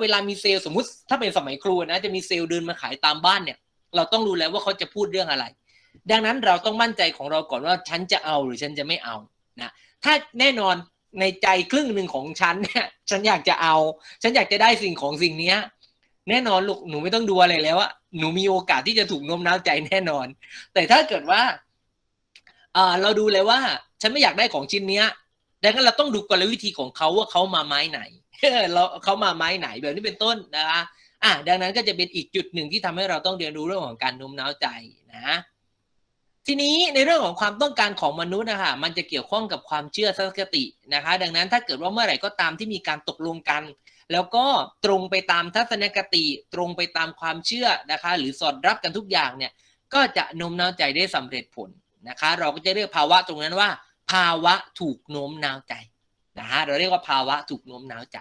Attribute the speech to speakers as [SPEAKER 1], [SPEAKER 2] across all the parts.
[SPEAKER 1] เวลามีเซลล์สมมุติถ้าเป็นสมัยครูนะจะมีเซลล์เดินมาขายตามบ้านเนี่ย เราต้องรู้แล้วว่าเขาจะพูดเรื่องอะไร ดังนั้นเราต้องมั่นใจของเราก่อนว่าฉันจะเอาหรือฉันจะไม่เอานะถ้าแน่นอนในใจครึ่งหนึ่งของฉันเนี่ยฉันอยากจะเอา ฉันอยากจะได้สิ่งของสิ่งเนี้ยแน่นอนลูกหนูไม่ต้องดูอะไรแล้วอะหนูมีโอกาสที่จะถูกโน้มน้าวใจแน่นอน แต่ถ้าเกิดว่าอ่าเราดูเลยว่า ฉันไม่อยากได้ของชิ้นเนี้ยดังนั้นเราต้องดูกลวิธีของเขาว่าเขามาไม้ไหน เราเขามาไม้ไหนแบบนี้เป็นต้นนะคะอะดังนั้นก็จะเป็นอีกจุดหนึ่งที่ทำให้เราต้องเรียนรู้เรื่องของการโน้มน้าวใจนะ ทีนี้ในเรื่องของความต้องการของมนุษย์นะคะมันจะเกี่ยวข้องกับความเชื่อทัศนตินะคะ ดังนั้นถ้าเกิดว่าเมื่อไหร่ก็ตามที่มีการตกลงกัน แล้วก็ตรงไปตามทัศนคติ ตรงไปตามความเชื่อนะคะ หรือสอดรับกันทุกอย่างเนี่ย ก็จะโน้มน้าวใจได้สำเร็จผลนะคะ เราก็จะเรียกภาวะตรงนั้นว่า ภาวะถูกโน้มน้าวใจ นะฮะเราเรียกว่าภาวะถูกโน้มน้าวใจ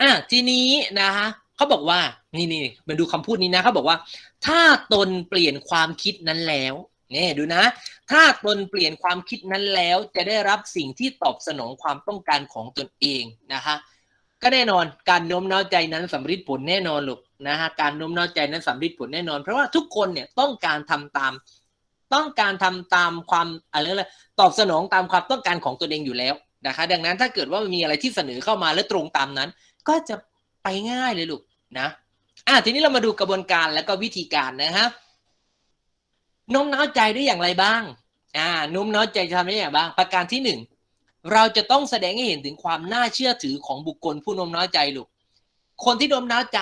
[SPEAKER 1] อะทีนี้นะคะเขาบอกว่านี่นี่มาดูคำพูดนี้นะเขาบอกว่า ถ้าตนเปลี่ยนความคิดนั้นแล้วเนี่ยดูนะ ถ้าตนเปลี่ยนความคิดนั้นแล้วจะได้รับสิ่งที่ตอบสนองความต้องการของตนเองนะคะก็แน่นอนการโน้มน้าวใจนั้นสำเร็จผลแน่นอนลูกนะฮะการโน้มน้าวใจนั้นสำเร็จผลแน่นอน เพราะว่าทุกคนเนี่ยต้องการทำตาม ต้องการทำตามความอะไรอะตอบสนองตามความต้องการของตัวเองอยู่แล้วนะคะ ดังนั้นถ้าเกิดว่ามีอะไรที่เสนอเข้ามาและตรงตามนั้น ก็จะไปง่ายเลยลูกนะอะทีนี้เรามาดูกระบวนการและก็วิธีการนะครับโน้มน้าวใจได้อย่างไรบ้างอ่าโน้มน้าวใจจะทำได้อย่างไรบ้าง ประการที่หนึ่งเราจะต้องแสดงให้เห็นถึงความน่าเชื่อถือของบุคคลผู้โน้มน้าวใจลูกคนที่โน้มน้าวใจ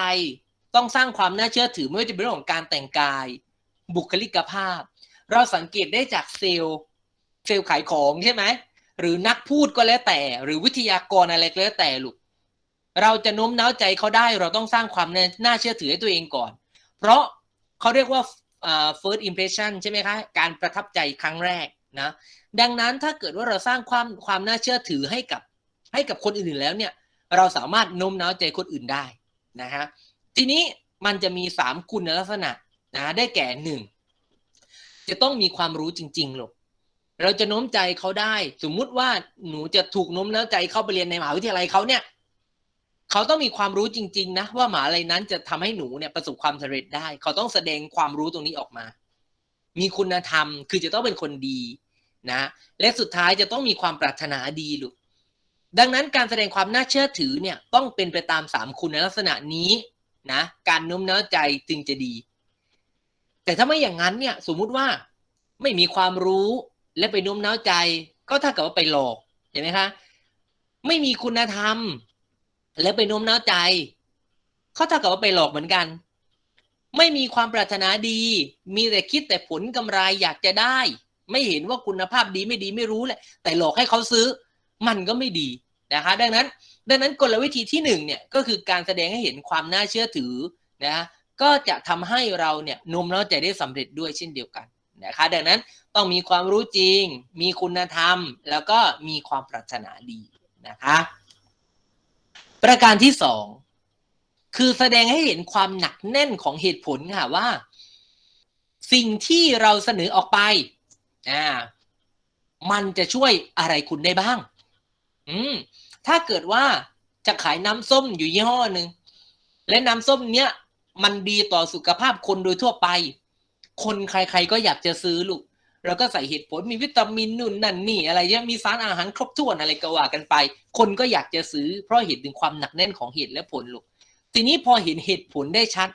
[SPEAKER 1] ต้องสร้างความน่าเชื่อถือไม่ว่าจะเป็นเรื่องของการแต่งกาย บุคลิกภาพ เราสังเกตได้จากเซลล์เซลล์ขายของใช่ไหมหรือนักพูดก็แล้วแต่ หรือวิทยากรอะไรก็แล้วแต่ลูกเราจะโน้มน้าวใจเขาได้เราต้องสร้างความน่าเชื่อถือให้ตัวเองก่อน เพราะเขาเรียกว่า first impression ใช่ไหมคะการประทับใจครั้งแรกนะดังนั้นถ้าเกิดว่าเราสร้างความความน่าเชื่อถือให้กับให้กับคนอื่นแล้วเนี่ยเราสามารถโน้มน้าวใจคนอื่นได้นะฮะทีนี้มันจะมีสามคุณลักษณะนะได้แก่หนึ่ง จะต้องมีความรู้จริงๆหรอกเราจะโน้มใจเขาได้ สมมุติว่าหนูจะถูกโน้มน้าวใจเข้าไปเรียนในมหาวิทยาลัยเขาเนี่ยเขาต้องมีความรู้จริง ๆ นะ ว่าหมาอะไรนั้นจะทำให้หนูเนี่ยประสบความสำเร็จได้ เขาต้องแสดงความรู้ตรงนี้ออกมา มีคุณธรรมคือจะต้องเป็นคนดีนะ และสุดท้ายจะต้องมีความปรารถนาดีลูกดังนั้นการแสดงความน่าเชื่อถือเนี่ยต้องเป็นไปตามสามคุณลักษณะนี้นะ การโน้มน้าวใจจึงจะดี แต่ถ้าไม่อย่างนั้นเนี่ย สมมุติว่าไม่มีความรู้และไปโน้มน้าวใจ ก็ถ้ากับว่าไปหลอกเห็นไหมคะ ไม่มีคุณธรรม แล้วไปโน้มน้าวใจ เขาเท่ากับว่าไปหลอกเหมือนกัน ไม่มีความปรารถนาดี มีแต่คิดแต่ผลกำไรอยากจะได้ ไม่เห็นว่าคุณภาพดีไม่ดีไม่รู้แหละ แต่หลอกให้เขาซื้อ มันก็ไม่ดีนะคะ ดังนั้น ดังนั้นกลวิธีที่หนึ่งเนี่ยก็คือการแสดงให้เห็นความน่าเชื่อถือนะ ก็จะทำให้เราเนี่ยน้มน้าวใจได้สำเร็จด้วยเช่นเดียวกันนะคะดังนั้นต้องมีความรู้จริง มีคุณธรรม แล้วก็มีความปรารถนาดีนะคะประการที่สองคือแสดงให้เห็นความหนักแน่นของเหตุผลค่ะว่า สิ่งที่เราเสนอออกไปอ่ามันจะช่วยอะไรคุณได้บ้าง อืม ถ้าเกิดว่าจะขายน้ำส้มอยู่ยี่ห้อหนึ่งและน้ำส้มเนี้ย มันดีต่อสุขภาพคนโดยทั่วไป คนใครๆก็อยากจะซื้อลูกเราก็ใส่เหตุผลมีวิตามินนู่นนั่นนี่อะไรเงี้มีสารอาหารครบถ้วนอะไรก็ว่ากันไป คนก็อยากจะซื้อ เพราะเห็นถึงความหนักแน่นของเหตุและผลลูก ทีนี้พอเห็นเหตุผลได้ชัด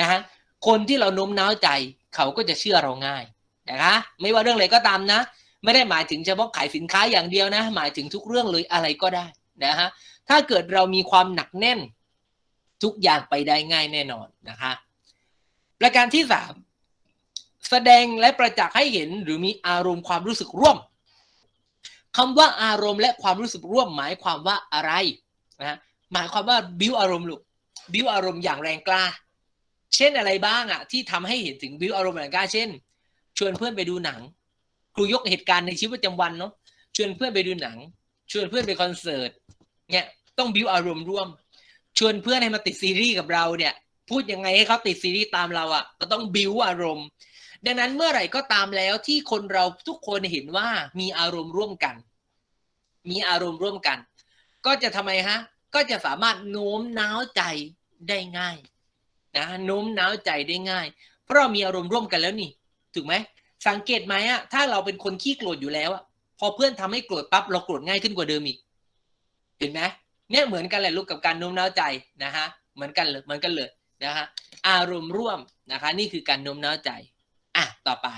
[SPEAKER 1] นะฮะ คนที่เราโน้มน้าวใจเขาก็จะเชื่อเราง่ายนะคะ ไม่ว่าเรื่องอะไรก็ตามนะ ไม่ได้หมายถึงเฉพาะขายสินค้าอย่างเดียวนะ หมายถึงทุกเรื่องเลยอะไรก็ได้นะฮะ ถ้าเกิดเรามีความหนักแน่น ทุกอย่างไปได้ง่ายแน่นอนนะคะ ประการที่สามแสดงและประจักษ์ให้เห็นหรือมีอารมณ์ความรู้สึกร่วมคำว่าอารมณ์และความรู้สึกร่วมหมายความว่าอะไรนะหมายความว่าบิวอารมณ์ลูกบิวอารมณ์อย่างแรงกล้า เช่นอะไรบ้างอะที่ทำให้เห็นถึงบิวอารมณ์แรงกล้า เช่น ชวนเพื่อนไปดูหนัง ครูยกเหตุการณ์ในชีวิตประจำวันเนาะชวนเพื่อนไปดูหนัง ชวนเพื่อนไปคอนเสิร์ตเนี่ยต้องบิวอารมณ์ร่วม ชวนเพื่อนให้มาติดซีรีส์กับเราเนี่ย พูดยังไงให้เขาติดซีรีส์ตามเราอะ ก็ต้องบิวอารมณ์ ดังนั้นเมื่อไหร่ก็ตามแล้วที่คนเราทุกคนเห็นว่ามีอารมณ์ร่วมกัน มีอารมณ์ร่วมกัน ก็จะทำไมฮะ ก็จะสามารถโน้มน้าวใจได้ง่ายนะโน้มน้าวใจได้ง่าย เพราะเรามีอารมณ์ร่วมกันแล้วนี่ ถูกไหมสังเกตไหมอะถ้าเราเป็นคนขี้โกรธอยู่แล้วอะพอเพื่อนทำให้โกรธปั๊บเราโกรธง่ายขึ้นกว่าเดิมอีกเห็นไหม เนี่ยเหมือนกันแหละลูกกับการโน้มน้าวใจนะฮะเหมือนกันเลยเหมือนกันเลยนะฮะอารมณ์ร่วมนะคะนี่คือการโน้มน้าวใจอะต่อไป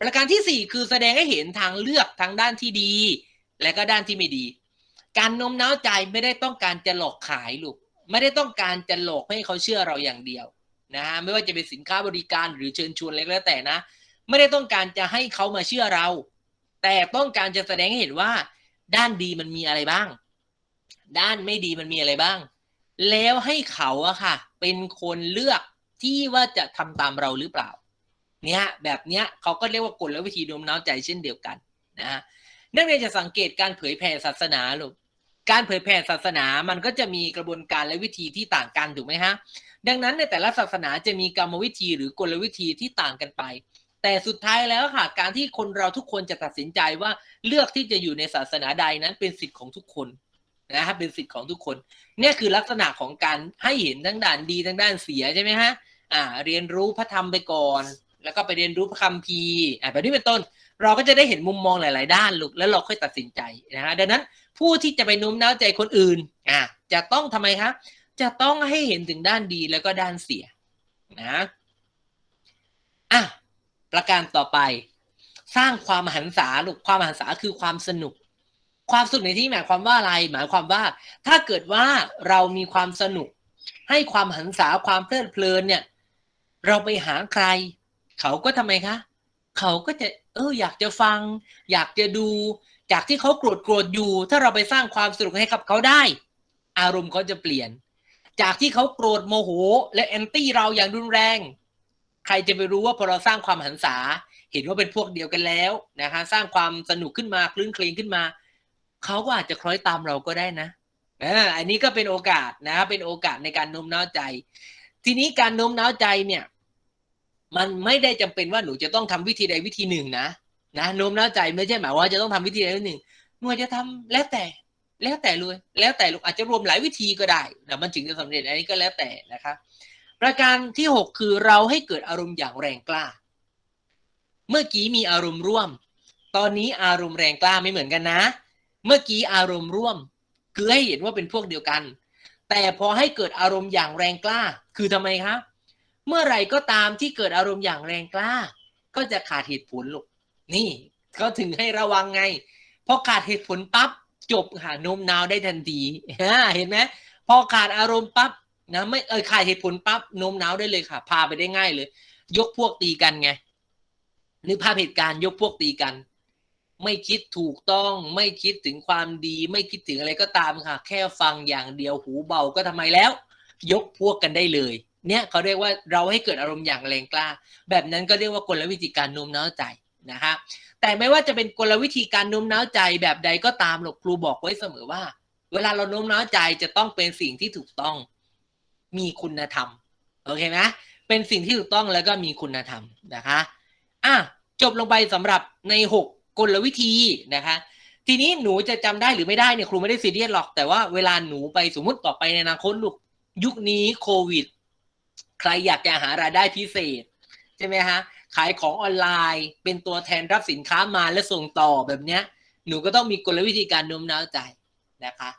[SPEAKER 1] ประการที่สี่คือแสดงให้เห็นทางเลือกทางด้านที่ดี และก็ด้านที่ไม่ดี การโน้มน้าวใจไม่ได้ต้องการจะหลอกขายลูกไม่ได้ต้องการจะหลอกให้เขาเชื่อเราอย่างเดียวนะฮะไม่ว่าจะเป็นสินค้าบริการหรือเชิญชวนอะไรก็แล้วแต่นะ ไม่ได้ต้องการจะให้เขามาเชื่อเรา แต่ต้องการจะแสดงให้เห็นว่า ด้านดีมันมีอะไรบ้าง ด้านไม่ดีมันมีอะไรบ้าง แล้วให้เขาอะค่ะ เป็นคนเลือกที่ว่าจะทำตามเราหรือเปล่า เนี่ยแบบเนี้ยเขาก็เรียกว่ากลและวิธีโน้มน้าวใจเช่นเดียวกันนะฮะนักเรียนจะสังเกตการเผยแผ่ศาสนาลูกการเผยแผ่ศาสนามันก็จะมีกระบวนการและวิธีที่ต่างกันถูกไหมฮะ ดังนั้นในแต่ละศาสนาจะมีกรรมวิธีหรือกลวิธีที่ต่างกันไป แต่สุดท้ายแล้วค่ะ การที่คนเราทุกคนจะตัดสินใจว่าเลือกที่จะอยู่ในศาสนาใดนั้นเป็นสิทธิ์ของทุกคน นะฮะเป็นสิทธิ์ของทุกคน เนี่ยคือลักษณะของการให้เห็นทั้งด้านดีทั้งด้านเสียใช่ไหมฮะอ่า เรียนรู้พระธรรมไปก่อน แล้วก็ไปเรียนรู้พระคัมภีร์อ่าแบบนี้เป็นต้น เราก็จะได้เห็นมุมมองหลาย ๆ ด้านลูกแล้วเราค่อยตัดสินใจนะฮะดังนั้นผู้ที่จะไปโน้มน้าวใจคนอื่นอ่าจะต้องทำไมครับจะต้องให้เห็นถึงด้านดีแล้วก็ด้านเสียนะอะประการต่อไป สร้างความหันษาลูกความหันษาคือความสนุก ความสนุกในที่หมายความว่าอะไร หมายความว่า ถ้าเกิดว่าเรามีความสนุก ให้ความหันษาความเพลิดเพลินเนี่ย เราไปหาใคร เขาก็ทำไมคะ เขาก็จะ เอออยากจะฟัง อยากจะดู จากที่เขาโกรธโกรธอยู่ ถ้าเราไปสร้างความสนุกให้กับเขาได้ อารมณ์เขาจะเปลี่ยน จากที่เขาโกรธโมโห และแอนตี้เราอย่างรุนแรง ใครจะไปรู้ว่าพอเราสร้างความหันษาเห็นว่าเป็นพวกเดียวกันแล้วนะคะสร้างความสนุกขึ้นมาคลื่นเคลงขึ้นมา เขาก็อาจจะคล้อยตามเราก็ได้นะอันนี้ก็เป็นโอกาสนะ เป็นโอกาสในการโน้มน้าวใจ ทีนี้การโน้มน้าวใจเนี่ย มันไม่ได้จำเป็นว่าหนูจะต้องทำวิธีใดวิธีหนึ่งนะนะโน้มน้าวใจไม่ใช่หมายว่าจะต้องทำวิธีใดวิธีหนึ่งหนูจะทำแล้วแต่แล้วแต่เลยแล้วแต่ลูกอาจจะรวมหลายวิธีก็ได้แต่มันถึงจะสำเร็จอันนี้ก็แล้วแต่นะครับประการที่หกคือเราให้เกิดอารมณ์อย่างแรงกล้า เมื่อกี้มีอารมณ์ร่วม ตอนนี้อารมณ์แรงกล้าไม่เหมือนกันนะ เมื่อกี้อารมณ์ร่วม คือให้เห็นว่าเป็นพวกเดียวกัน แต่พอให้เกิดอารมณ์อย่างแรงกล้า คือทำไมครับ เมื่อไหร่ก็ตามที่เกิดอารมณ์อย่างแรงกล้า ก็จะขาดเหตุผลลูกนี่ก็ถึงให้ระวังไงพอขาดเหตุผลปั๊บจบค่ะโน้มน้าวได้ทันทีเห็นไหมพอขาดอารมณ์ปั๊บนะไม่เออขาดเหตุผลปั๊บโน้มน้าวได้เลยค่ะ พาไปได้ง่ายเลย ยกพวกตีกันไงนึกภาพเหตุการณ์ยกพวกตีกัน ไม่คิดถูกต้องไม่คิดถึงความดี ไม่คิดถึงอะไรก็ตามค่ะ แค่ฟังอย่างเดียวหูเบาก็ทำไมแล้ว ยกพวกกันได้เลย เนี่ยเขาเรียกว่าเราให้เกิดอารมณ์อย่างแรงกล้า แบบนั้นก็เรียกว่ากลวิธีการโน้มน้าวใจนะฮะแต่ไม่ว่าจะเป็นกลวิธีการโน้มน้าวใจแบบใดก็ตามหรอกครูบอกไว้เสมอว่า เวลาเราโน้มน้าวใจจะต้องเป็นสิ่งที่ถูกต้อง มีคุณธรรมโอเคไหมเป็นสิ่งที่ถูกต้องแล้วก็มีคุณธรรมนะคะอะจบลงไปสำหรับในห กลวิธีนะคะทีนี้หนูจะจำได้หรือไม่ได้เนี่ยครูไม่ได้ซีเรียสหรอกแต่ว่าเวลาหนูไปสมมติต่อไปในอนาคตลูกยุคนี้โควิด ใครอยากจะหารายได้พิเศษ ใช่ไหมฮะขายของออนไลน์ เป็นตัวแทนรับสินค้ามาและส่งต่อแบบเนี้ย หนูก็ต้องมีกลวิธีการโน้มน้าวใจนะคะ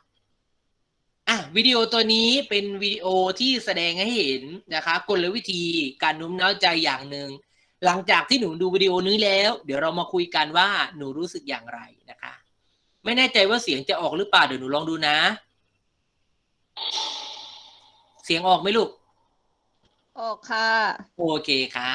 [SPEAKER 1] อะวิดีโอตัวนี้เป็นวิดีโอที่แสดงให้เห็นนะคะ กลวิธีการโน้มน้าวใจอย่างหนึ่ง หลังจากที่หนูดูวิดีโอนี้แล้ว เดี๋ยวเรามาคุยกันว่าหนูรู้สึกอย่างไรนะคะ ไม่แน่ใจว่าเสียงจะออกหรือเปล่าเดี๋ยวหนูลองดูนะ เสียงออกไหมลูก
[SPEAKER 2] ออกค่ะ
[SPEAKER 1] โอเคค่ะ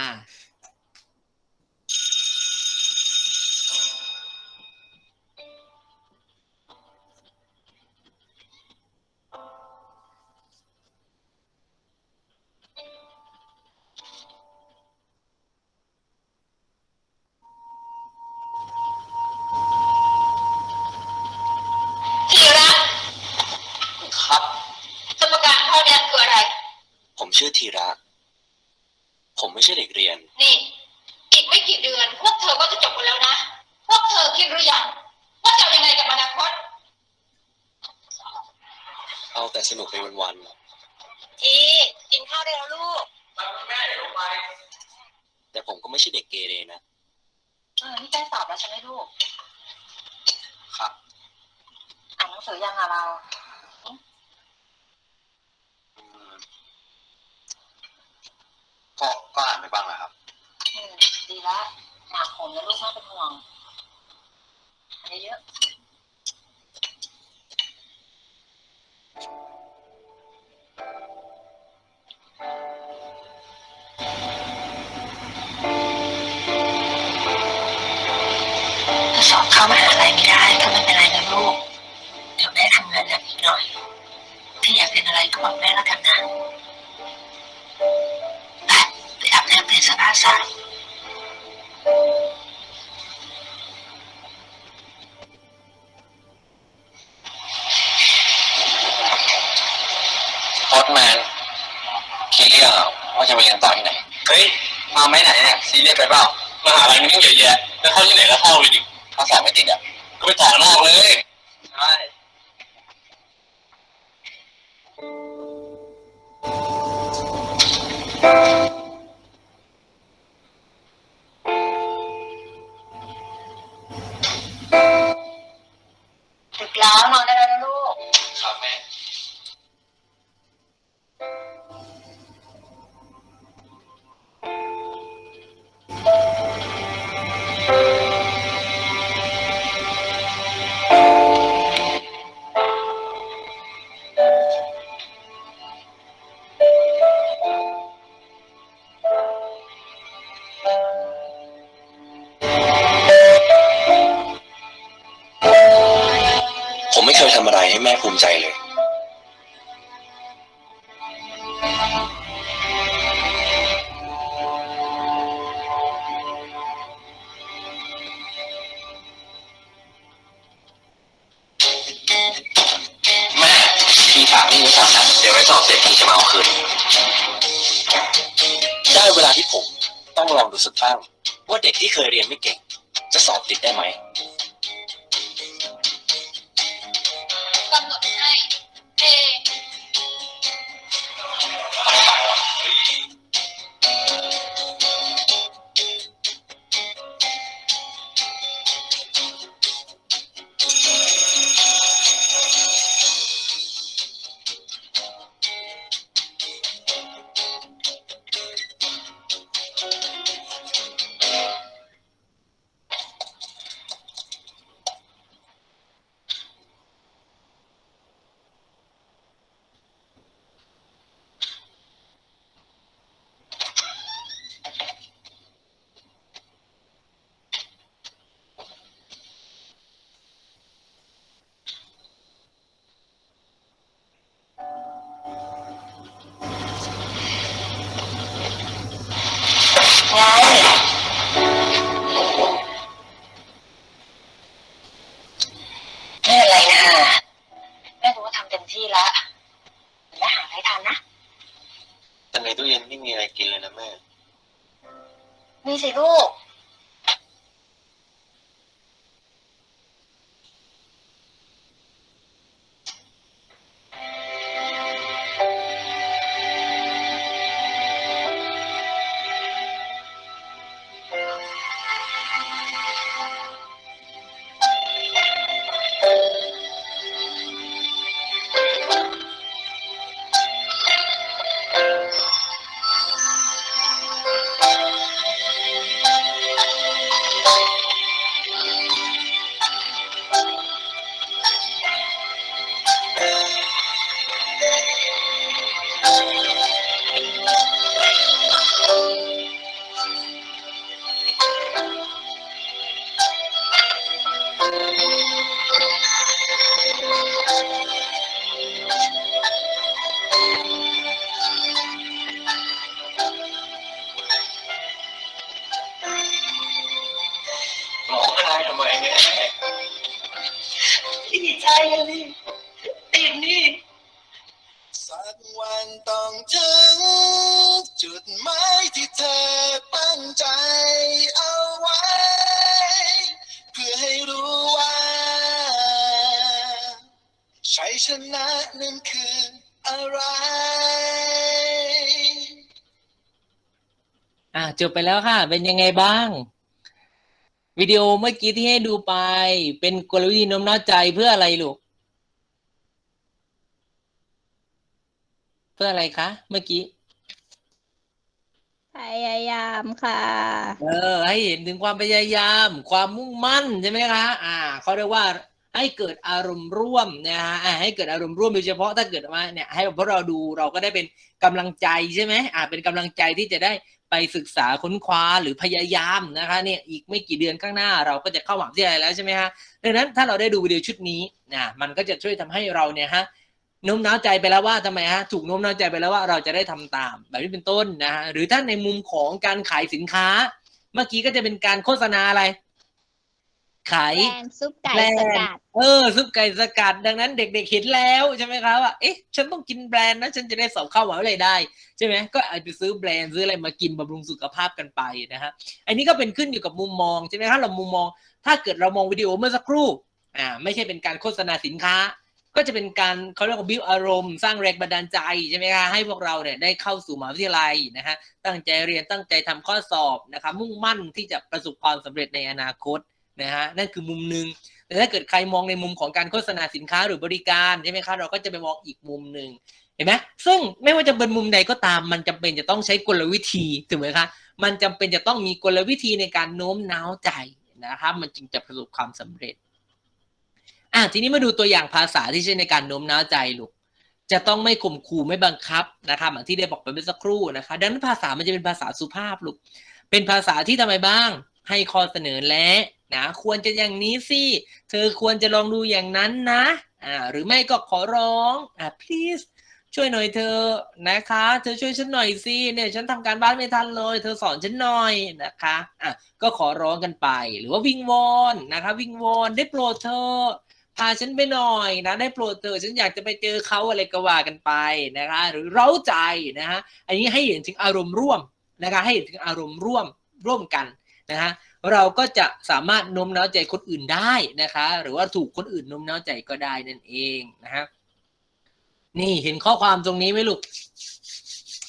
[SPEAKER 3] ชื่อธีระ ผมไม่ใช่เด็กเรียน
[SPEAKER 4] นี่อีกไม่กี่เดือน พวกเธอก็จะจบกันแล้วนะ พวกเธอคิดหรือยังว่าจะเอายังไงกับอนาคต
[SPEAKER 3] อเอาแต่สนุกไปวัน
[SPEAKER 4] ทีกินข้าวได้แล้วลูก
[SPEAKER 3] ๆ แต่ผมก็ไม่ใช่เด็กเกเรนะ
[SPEAKER 4] เออนี่ใกล้สอบแล้วใช่ไหมลูก
[SPEAKER 3] ครับ
[SPEAKER 4] อ่านหนังสือยังอะเรา
[SPEAKER 3] ก็ก็อ่านไปบ้างแหละครับ
[SPEAKER 4] อืมดีละหนักผมนะลูกไม่เป็นห่วงอ่านเยอะถ้าสอบเข้ามหาลัยไม่ได้ก็ไม่เป็นไรนะลูกเดี๋ยวแม่ทำงานหนักอีกหน่อยที่อยากเป็นอะไรก็บอกแม่แล้วกันนะ อาบน้ำเปลี่ยนเสื้อผ้าซะ
[SPEAKER 3] โค้ดแมนคิดเรื่องอะว่าจะไปเรียนต่อที่ไหน เฮ้ย มาไม่ไหนเนี่ยซีเรียสไปเปล่ามหาลัยมันต้องเยอะแยะแล้วเข้าที่ไหนก็เข้าเลยดิถ้าสอบไม่ติดอะก็ไปต่อนอกเลย ทีฝากนี่ไว้ก่อนนะเดี๋ยวไว้สอบเสร็จทีจะมาเอาคืน ได้เวลาที่ผมต้องลองดูสักตั้งว่าเด็กที่เคยเรียนไม่เก่ง จะสอบติดได้ไหม
[SPEAKER 4] ไมเนี่ยดีใจอะดิติดนี่ สักวันต้องถึง จุดหมายที่เธ
[SPEAKER 3] อตั้งใจเอาไว้ เพื่อให้รู้
[SPEAKER 4] ว่าชัย
[SPEAKER 3] ชนะนั้นคืออะไร
[SPEAKER 1] อะจบไปแล้วค่ะ เป็นยังไงบ้าง วิดีโอเมื่อกี้ที่ให้ดูไป เป็นกลวิธีโน้มน้าวใจเพื่ออะไรลูก เพื่ออะไรคะ เมื่อกี้
[SPEAKER 2] พยายามค่ะ
[SPEAKER 1] เออ ให้เห็นถึงความพยายาม ความมุ่งมั่นใช่ไหมคะ อ่าเขาเรียกว่าให้เกิดอารมณ์ร่วมนะฮะอ่าให้เกิดอารมณ์ร่วมโดยเฉพาะถ้าเกิดว่าเนี่ยให้พวกเราดูเราก็ได้เป็นกำลังใจใช่ไหมอ่าเป็นกำลังใจที่จะได้ ไปศึกษาค้นคว้าหรือพยายามนะคะเนี่ยอีกไม่กี่เดือนข้างหน้าเราก็จะเข้ามหาวิทยาลัยแล้วใช่ไหมฮะดังนั้นถ้าเราได้ดูวิดีโอชุดนี้นะมันก็จะช่วยทำให้เราเนี่ยฮะโน้มน้าวใจไปแล้วว่าทำไมฮะถูกโน้มน้าวใจไปแล้วว่าเราจะได้ทำตาม แบบนี้เป็นต้นนะฮะหรือถ้าในมุมของการขายสินค้า เมื่อกี้ก็จะเป็นการโฆษณาอะไร ขาย
[SPEAKER 2] แบรนด์ซุปไก่
[SPEAKER 1] แบรนด์
[SPEAKER 2] สกัด
[SPEAKER 1] เออ ซุปไก่สกัด ดังนั้นเด็กๆเห็นแล้วใช่ไหมครับว่าเอ๊ะ ฉันต้องกินแบรนด์นะฉันจะได้สอบเข้ามหาวิทยาลัยได้ ใช่ไหมก็อาจจะซื้อแบรนด์ซื้ออะไรมากินบำรุงสุขภาพกันไปนะฮะอันนี้ก็เป็นขึ้นอยู่กับมุมมองใช่ไหมครับเรามุมมอง ถ้าเกิดเรามองวิดีโอเมื่อสักครู่อ่าไม่ใช่เป็นการโฆษณาสินค้า ก็จะเป็นการเขาเรียกว่าบิวอารมณ์สร้างแรงบันดาลใจใช่ไหมคะให้พวกเราเนี่ยได้เข้าสู่มหาวิทยาลัยนะฮะตั้งใจเรียนตั้งใจทำข้อสอบนะครับมุ่งมั่นที่จะประสบความสำเร็จในอนาคต นะฮะนั่นคือมุมหนึ่งแต่ถ้าเกิดใครมองในมุมของการโฆษณาสินค้าหรือบริการใช่ไหมคะเราก็จะไปมองอีกมุมหนึ่งเห็นไหมซึ่งไม่ว่าจะเป็นมุมใดก็ตาม มันจำเป็นจะต้องใช้กลวิธีถูกไหมคะมันจำเป็นจะต้องมีกลวิธีในการโน้มน้าวใจนะครับมันจึงจะประสบความสำเร็จอะทีนี้มาดูตัวอย่างภาษาที่ใช้ในการโน้มน้าวใจลูกจะต้องไม่ข่มขู่ไม่บังคับนะครับอย่างที่ได้บอกไปเมื่อสักครู่นะคะดังนั้นภาษามันจะเป็นภาษาสุภาพลูกเป็นภาษาที่ทำไมบ้าง ให้ข้อเสนอแนะ นะควรจะอย่างนี้สิเธอควรจะลองดูอย่างนั้นนะอ่าหรือไม่ก็ขอร้องอ่า please ช่วยหน่อยเธอนะคะ เธอช่วยฉันหน่อยสิเนี่ยฉันทำการบ้านไม่ทันเลย เธอสอนฉันหน่อยนะคะอะก็ขอร้องกันไป หรือว่าวิงวอนนะคะ วิงวอนได้โปรดเธอพาฉันไปหน่อยนะได้โปรดเธอฉันอยากจะไปเจอเขาอะไรก็ว่ากันไปนะคะ หรือเร้าใจนะฮะอันนี้ให้เห็นถึงอารมณ์ร่วมนะคะให้เห็นถึงอารมณ์ร่วมร่วมกันนะฮะ เราก็จะสามารถโน้มน้าวใจคนอื่นได้นะคะ หรือว่าถูกคนอื่นโน้มน้าวใจก็ได้นั่นเองนะฮะนี่เห็นข้อความตรงนี้ไหมลูก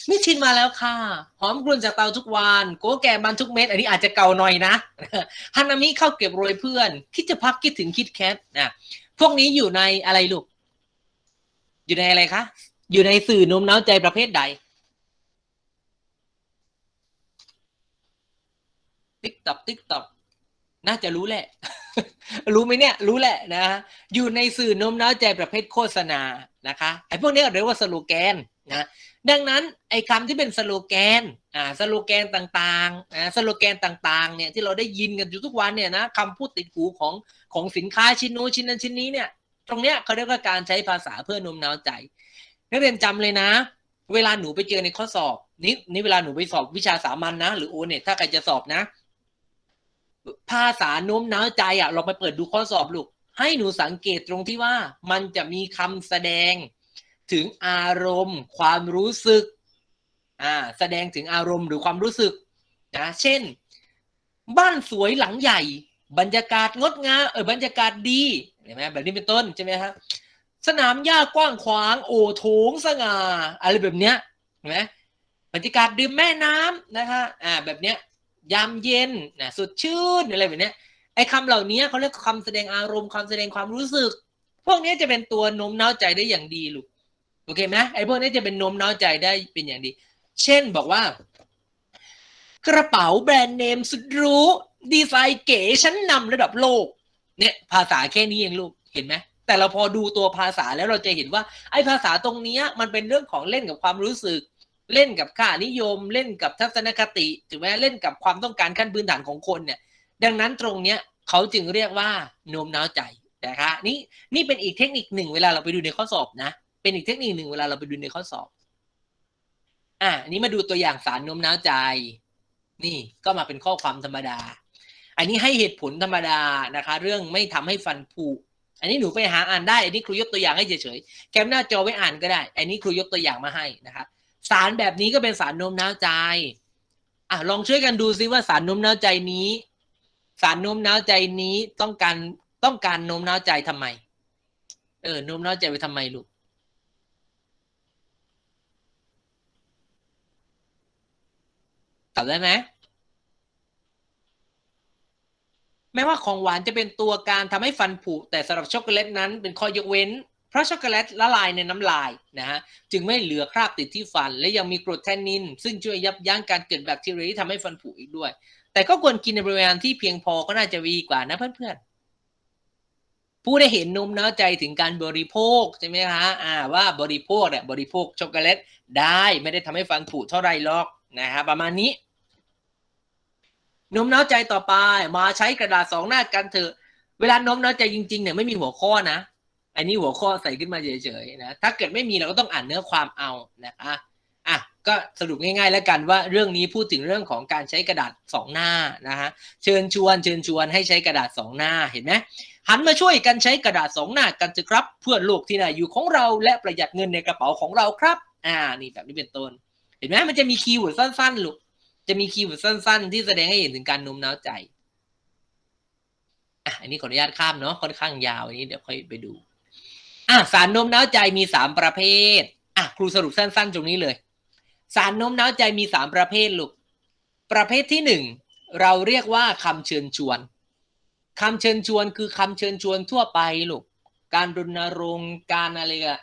[SPEAKER 1] มิชินมาแล้วค่ะ หอมกลุ่นจากเตาทุกวันโกแก่บันทุกเม็ด อันนี้อาจจะเก่าหน่อยนะฮานามิเข้าเก็บโรยเพื่อน คิดจะพักคิดถึงคิดแคทนะพวกนี้อยู่ในอะไรลูก อยู่ในอะไรคะ อยู่ในสื่อโน้มน้าวใจประเภทใด ติ๊กตอกติ๊กตอกน่าจะรู้แหละ รู้ไหมเนี่ย รู้แหละนะ อยู่ในสื่อโน้มน้าวใจประเภทโฆษณานะคะไอ้พวกนี้เรียกว่าสโลแกนนะดังนั้นไอ้คำที่เป็นสโลแกนอ่าสโลแกนต่างๆนะสโลแกนต่างๆเนี่ยที่เราได้ยินกันอยู่ทุกวันเนี่ยนะคำพูดติดหูของของสินค้าชิ้นนู้นชิ้นนั้นชิ้นนี้เนี่ย ตรงเนี้ยเขาเรียกว่าการใช้ภาษาเพื่อโน้มน้าวใจ นักเรียนจำเลยนะ เวลาหนูไปเจอในข้อสอบนี่นี่เวลาหนูไปสอบวิชาสามัญนะหรือโอเน็ตถ้าใครจะสอบนะ ภาษาโน้มน้าวใจอะเราไปเปิดดูข้อสอบลูก ให้หนูสังเกตตรงที่ว่ามันจะมีคำแสดงถึงอารมณ์ ความรู้สึกอ่าแสดงถึงอารมณ์หรือความรู้สึกนะเช่น บ้านสวยหลังใหญ่ บรรยากาศงดงามเออบรรยากาศดีเห็นไหมแบบนี้เป็นต้นใช่ไหมครับสนามหญ้ากว้างขวางโอโถงสง่าอะไรแบบเนี้ยเห็นไหมบรรยากาศดื่มแม่น้ำนะคะอ่าแบบเนี้ย ยามเย็นนะสดชื่นอะไรแบบเนี้ยไอ้คำเหล่านี้เขาเรียกคำแสดงอารมณ์คำแสดงความรู้สึก พวกนี้จะเป็นตัวโน้มน้าวใจได้อย่างดีลูกโอเคไหมไอ้พวกนี้จะเป็นโน้มน้าวใจได้เป็นอย่างดี เช่นบอกว่า กระเป๋าแบรนด์เนมสุดหรู้ดีไซน์เก๋ชั้นนำระดับโลก เนี่ย ภาษาแค่นี้เองลูกเห็นไหมแต่เราพอดูตัวภาษาแล้วเราจะเห็นว่าไอ้ภาษาตรงเนี้ยมันเป็นเรื่องของเล่นกับความรู้สึก เล่นกับค่านิยมเล่นกับทัศนคติถูกไหมเล่นกับความต้องการขั้นพื้นฐานของคนเนี่ยดังนั้นตรงเนี้ยเขาจึงเรียกว่าโน้มน้าวใจนะคะนี่นี่เป็นอีกเทคนิคหนึ่งเวลาเราไปดูในข้อสอบนะ เป็นอีกเทคนิคหนึ่งเวลาเราไปดูในข้อสอบ อะนี้มาดูตัวอย่างสารโน้มน้าวใจ นี่ก็มาเป็นข้อความธรรมดา อันนี้ให้เหตุผลธรรมดานะคะ เรื่องไม่ทำให้ฟันผุอันนี้หนูไปหาอ่านได้ อันนี้ครูยกตัวอย่างให้เฉยๆแคปหน้าจอไว้อ่านก็ได้ อันนี้ครูยกตัวอย่างมาให้นะคะ สารแบบนี้ก็เป็นสารโน้มน้าวใจอะลองช่วยกันดูซิว่าสารโน้มน้าวใจนี้ สารโน้มน้าวใจนี้ต้องการต้องการโน้มน้าวใจทำไม เออโน้มน้าวใจไปทำไมลูกตอบได้ไหมแม้ว่าของหวานจะเป็นตัวการทำให้ฟันผุแต่สำหรับช็อกโกแลตนั้นเป็นข้อยกเว้น เพราะช็อกโกแลตละลายในน้ำลายนะฮะจึงไม่เหลือคราบติดที่ฟัน และยังมีกรดแทนนิน ซึ่งช่วยยับยั้งการเกิดแบคทีเรียที่ทำให้ฟันผุอีกด้วย แต่ก็ควรกินในปริมาณที่เพียงพอก็น่าจะดีกว่านะเพื่อนๆ ผู้ได้เห็นนมน้าใจถึงการบริโภคใช่ไหมคะอ่าว่าบริโภคเนี่ยบริโภคช็อกโกแลตได้ไม่ได้ทำให้ฟันผุเท่าไรหรอกนะฮะประมาณนี้นมน้าใจต่อไปมาใช้กระดาษสองหน้ากันเถอะเวลานมน้าใจจริงๆเนี่ยไม่มีหัวข้อนะ อันนี้หัวข้อใส่ขึ้นมาเฉยๆนะถ้าเกิดไม่มีเราก็ต้องอ่านเนื้อความเอานะคะอะก็สรุปง่ายๆแล้วกันว่าเรื่องนี้พูดถึงเรื่องของการใช้กระดาษสองหน้านะฮะเชิญชวนเชิญชวนให้ใช้กระดาษสองหน้าเห็นไหมหันมาช่วยกันใช้กระดาษสองหน้ากันเถอะครับ เพื่อโลกที่น่าอยู่ของเราและประหยัดเงินในกระเป๋าของเราครับ อ่านี่แบบนี้เป็นต้น เห็นไหมมันจะมีคีย์เวิร์ดสั้นๆลูกจะมีคีย์เวิร์ดสั้น ๆ ที่แสดงให้เห็นถึงการโน้มน้าวใจอะอันนี้ขออนุญาตข้ามเนาะค่อนข้างยาวอันนี้เดี๋ยวค่อยไปดู อะสารโน้มน้าวใจมีสามประเภทอะครูสรุปสั้นๆ ตรงนี้เลย สารโน้มน้าวใจมีสามประเภทลูกประเภทที่หนึ่งเราเรียกว่าคำเชิญชวนคำเชิญชวนคือคำเชิญชวนทั่วไปลูก การรณรงค์การอะไรอะ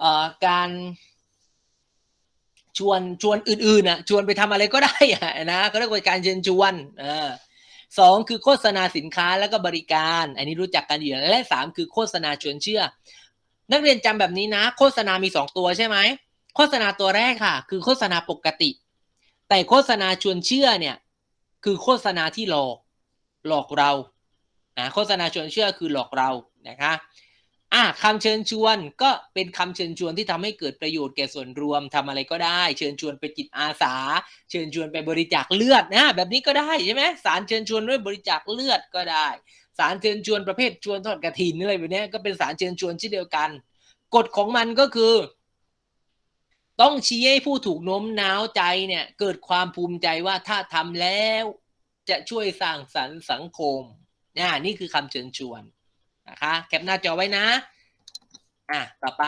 [SPEAKER 1] เอ่อการชวนชวนอื่นๆอะชวนไปทำอะไรก็ได้อะนะก็เรียกว่าการเชิญชวนเออสองคือโฆษณาสินค้าแล้วก็บริการ อันนี้รู้จักกันอยู่และสามคือโฆษณาชวนเชื่อ นักเรียนจำแบบนี้นะ โฆษณามีสองตัวใช่ไหมโฆษณาตัวแรกค่ะ คือโฆษณาปกติ แต่โฆษณาชวนเชื่อเนี่ย คือโฆษณาที่หลอกหลอกเรานะโฆษณาชวนเชื่อคือหลอกเรานะคะอะคำเชิญชวนก็เป็นคำเชิญชวนที่ทำให้เกิดประโยชน์แก่ส่วนรวมทำอะไรก็ได้ เชิญชวนไปจิตอาสา เชิญชวนไปบริจาคเลือดนะแบบนี้ก็ได้ใช่ไหมสารเชิญชวนด้วยบริจาคเลือดก็ได้ารเชิญชวนประเภทชวนทอดกระถินอะไรแบบนี้ก็เป็นสารเชิญชวนเช่นเดียวกัน กฎของมันก็คือ ต้องชี้ให้ผู้ถูกโน้มน้าวใจเนี่ย เกิดความภูมิใจว่าถ้าทำแล้วจะช่วยสร้างสรรค์สังคมนะนี่คือคำเชิญชวนนะคะ แคปหน้าจอไว้นะ อะ ต่อไป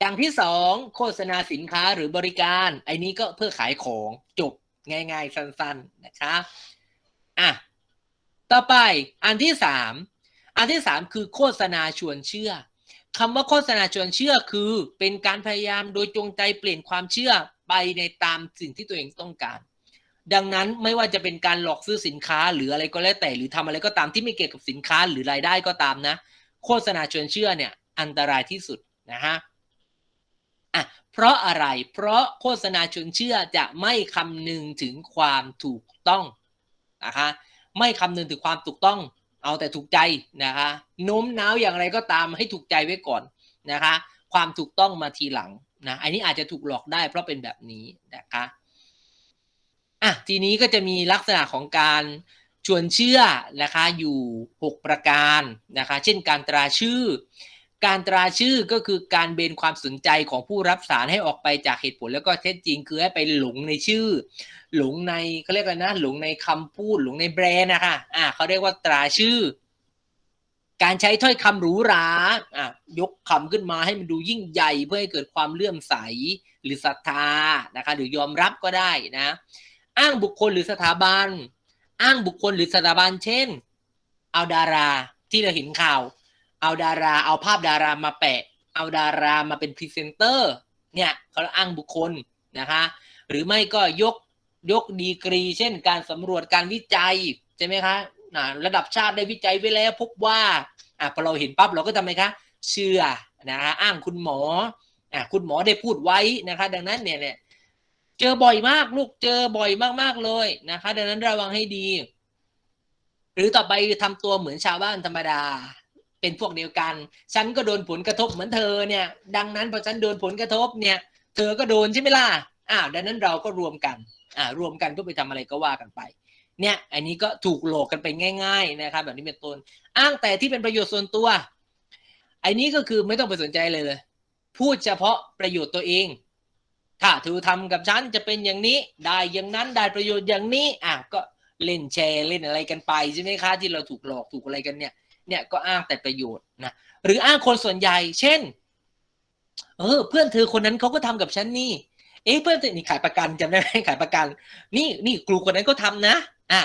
[SPEAKER 1] อย่างที่สองโฆษณาสินค้าหรือบริการ ไอ้นี้ก็เพื่อขายของจบง่าย ๆ สั้น ๆ นะคะ อะ ต่อไปอันที่สามอันที่สามคือโฆษณาชวนเชื่อคำว่าโฆษณาชวนเชื่อคือเป็นการพยายามโดยจงใจเปลี่ยนความเชื่อไปในตามสิ่งที่ตัวเองต้องการ ดังนั้นไม่ว่าจะเป็นการหลอกซื้อสินค้าหรืออะไรก็แล้วแต่หรือทำอะไรก็ตามที่ไม่เกี่ยวกับสินค้าหรือรายได้ก็ตามนะ โฆษณาชวนเชื่อเนี่ยอันตรายที่สุดนะฮะอะเพราะอะไรเพราะโฆษณาชวนเชื่อจะไม่คำนึงถึงความถูกต้องนะคะ ไม่คำนึงถึงความถูกต้อง เอาแต่ถูกใจนะคะโน้มน้าวอย่างไรก็ตามให้ถูกใจไว้ก่อนนะคะ ความถูกต้องมาทีหลังนะอันนี้อาจจะถูกหลอกได้เพราะเป็นแบบนี้นะคะอะทีนี้ก็จะมีลักษณะของการชวนเชื่อนะคะอยู่ 6 ประการนะคะ เช่นการตราชื่อ การตราชื่อก็คือการเบนความสนใจของผู้รับสารให้ออกไปจากเหตุผลแล้วก็เท็จจริงคือให้ไปหลงในชื่อ หลงในเขาเรียกอะไรนะ หลงในคำพูดหลงในแบรนด์นะคะอ่าเขาเรียกว่าตราชื่อ การใช้ถ้อยคำหรูหราอะยกคำขึ้นมาให้มันดูยิ่งใหญ่เพื่อให้เกิดความเลื่อมใสหรือศรัทธานะคะหรือยอมรับก็ได้นะ อ้างบุคคลหรือสถาบัน อ้างบุคคลหรือสถาบันเช่น เอาดาราที่เราเห็นข่าว เอาดารา เอาภาพดารามาแปะ เอาดารามาเป็นพรีเซนเตอร์ เนี่ยเขาอ้างบุคคลนะคะ หรือไม่ก็ยกยกดีกรี เช่นการสำรวจการวิจัย ใช่ไหมคะอ่าระดับชาติได้วิจัยไว้แล้วพบว่าอ่าพอเราเห็นปั๊บเราก็ทำไมคะเชื่อนะคะอ้างคุณหมออ่าคุณหมอได้พูดไว้นะคะ ดังนั้นเนี่ยเนี่ยเจอบ่อยมากลูกเจอบ่อยมากๆเลยนะคะ ดังนั้นระวังให้ดี หรือต่อไปทำตัวเหมือนชาวบ้านธรรมดา เป็นพวกเดียวกัน ฉันก็โดนผลกระทบเหมือนเธอเนี่ย ดังนั้นพอฉันโดนผลกระทบเนี่ย เธอก็โดนใช่ไหมล่ะอ้าวดังนั้นเราก็รวมกันอ่ารวมกันเพื่อไปทำอะไรก็ว่ากันไป เนี่ยอันนี้ก็ถูกหลอกกันไปง่าย ๆนะครับ แบบนี้เป็นต้นอ้างแต่ที่เป็นประโยชน์ส่วนตัวอ้นี้ก็คือไม่ต้องไปสนใจเลยเลยพูดเฉพาะประโยชน์ตัวเอง ถ้าเธอทำกับฉันจะเป็นอย่างนี้ได้อย่างนั้นได้ประโยชน์อย่างนี้อะก็เล่นแชร์เล่นอะไรกันไปใช่ไหมคะที่เราถูกหลอกถูกอะไรกันเนี่ย เนี่ยก็อ้างแต่ประโยชน์นะหรืออ้างคนส่วนใหญ่ เช่น เออ เพื่อนเธอคนนั้นเขาก็ทำกับฉันนี่ เอ๊ะเพื่อนเธอนี่ขายประกันจำได้ไหมขายประกัน นี่นี่ครูคนนั้นก็ทำนะ อะ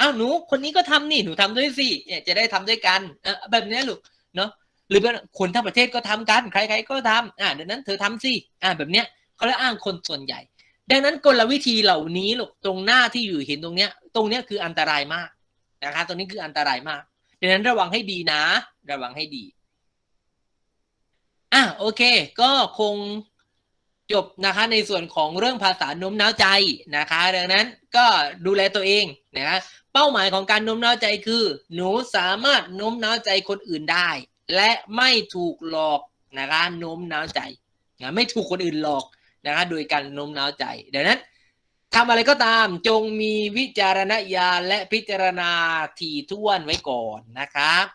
[SPEAKER 1] อ้าวหนูคนนี้ก็ทำนี่หนูทำด้วยสิเนี่ยจะได้ทำด้วยกันเออแบบนี้ลูกเนาะหรือเป็นคนทั้งประเทศก็ทำกัน ใคร ๆ ก็ทำอะดังนั้นเธอทำสิอะแบบเนี้ยเขาเรียกอ้างคนส่วนใหญ่ ดังนั้นกลวิธีเหล่านี้ลูกตรงหน้าที่อยู่เห็นตรงเนี้ย ตรงเนี้ยคืออันตรายมากนะคะตรงนี้คืออันตรายมาก ดังนั้นระวังให้ดีนะ ระวังให้ดีอะโอเค ก็คงจบนะคะในส่วนของเรื่องภาษาโน้มน้าวใจนะคะ ดังนั้นก็ดูแลตัวเองนะคะเป้าหมายของการโน้มน้าวใจคือ หนูสามารถโน้มน้าวใจคนอื่นได้ และไม่ถูกหลอกนะคะโน้มน้าวใจนะไม่ถูกคนอื่นหลอกนะคะโดยการโน้มน้าวใจดังนั้น ทำอะไรก็ตามจงมีวิจารณญาณและพิจารณาถี่ถ้วนไว้ก่อนนะครับ